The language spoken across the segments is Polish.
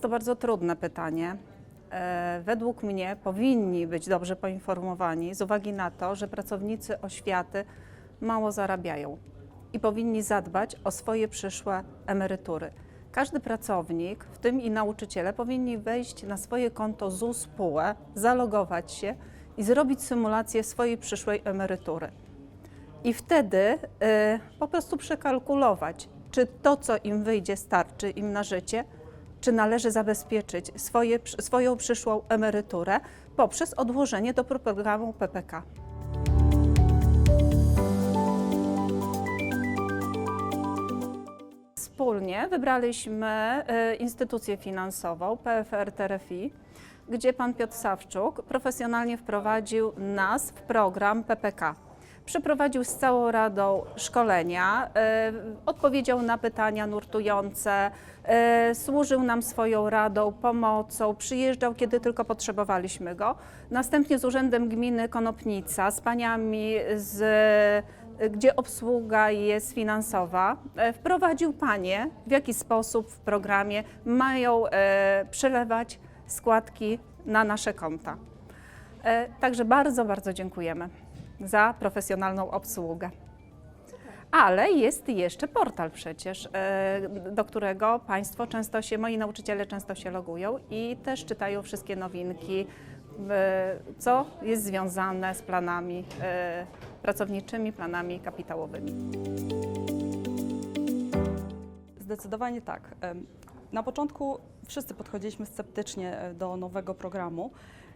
Jest to bardzo trudne pytanie. E, Według mnie powinni być dobrze poinformowani z uwagi na to, że pracownicy oświaty mało zarabiają i powinni zadbać o swoje przyszłe emerytury. Każdy pracownik, w tym i nauczyciele, powinni wejść na swoje konto ZUS PUE, zalogować się i zrobić symulację swojej przyszłej emerytury. I wtedy y, po prostu przekalkulować, czy to, co im wyjdzie, starczy im na życie, czy należy zabezpieczyć swoje, swoją przyszłą emeryturę poprzez odłożenie do programu PPK. Wspólnie wybraliśmy y, instytucję finansową PFR TRFI, gdzie pan Piotr Sawczuk profesjonalnie wprowadził nas w program PPK. Przeprowadził z całą Radą szkolenia, y, odpowiedział na pytania nurtujące, y, służył nam swoją radą, pomocą, przyjeżdżał kiedy tylko potrzebowaliśmy go. Następnie z Urzędem Gminy Konopnica, z paniami z gdzie obsługa jest finansowa, e, wprowadził Panie, w jaki sposób w programie mają przelewać składki na nasze konta. Także bardzo, bardzo dziękujemy za profesjonalną obsługę. Ale jest jeszcze portal przecież, e, do którego Państwo często się, moi nauczyciele często się logują i też czytają wszystkie nowinki, e, co jest związane z planami e, pracowniczymi, planami kapitałowymi. Zdecydowanie tak. Na początku wszyscy podchodziliśmy sceptycznie do nowego programu.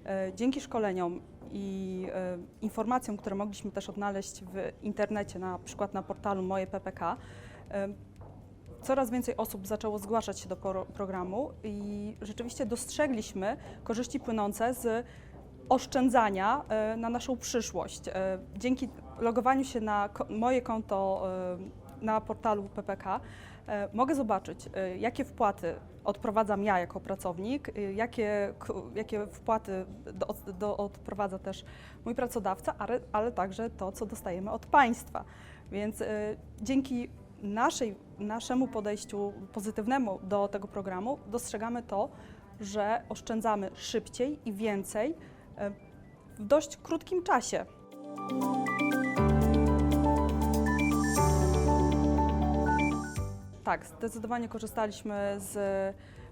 E, Dzięki szkoleniom i e, informacjom, które mogliśmy też odnaleźć w internecie, na przykład na portalu Moje PPK, em, coraz więcej osób zaczęło zgłaszać się do pro- programu i rzeczywiście dostrzegliśmy korzyści płynące z oszczędzania e, na naszą przyszłość. E, Dzięki logowaniu się na moje konto e, na portalu PPK e, mogę zobaczyć, e, jakie wpłaty odprowadzam ja jako pracownik, e, jakie, jakie wpłaty do, do, odprowadza też mój pracodawca, ale, ale także to, co dostajemy od państwa. Więc e, dzięki naszej, naszemu podejściu pozytywnemu do tego programu dostrzegamy to, że oszczędzamy szybciej i więcej e, w dość krótkim czasie. Tak, zdecydowanie korzystaliśmy z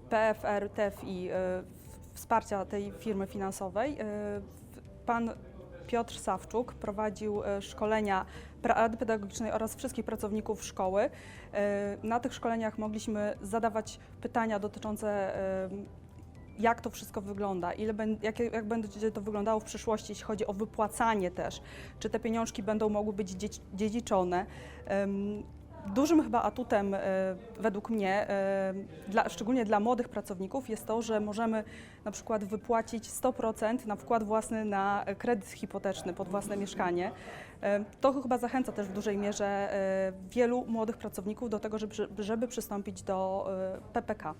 PFR, TFI, e, wsparcia tej firmy finansowej. E, Pan Piotr Sawczuk prowadził e, szkolenia Rady Pedagogicznej oraz wszystkich pracowników szkoły. E, Na tych szkoleniach mogliśmy zadawać pytania dotyczące e, jak to wszystko wygląda, ile jak, jak będzie to wyglądało w przyszłości, jeśli chodzi o wypłacanie też, czy te pieniążki będą mogły być dziedz- dziedziczone. Dużym chyba atutem e, według mnie, e, dla, szczególnie dla młodych pracowników, jest to, że możemy na przykład wypłacić 100% na wkład własny na kredyt hipoteczny pod własne mieszkanie. E, To chyba zachęca też w dużej mierze wielu młodych pracowników do tego, żeby, żeby przystąpić do PPK.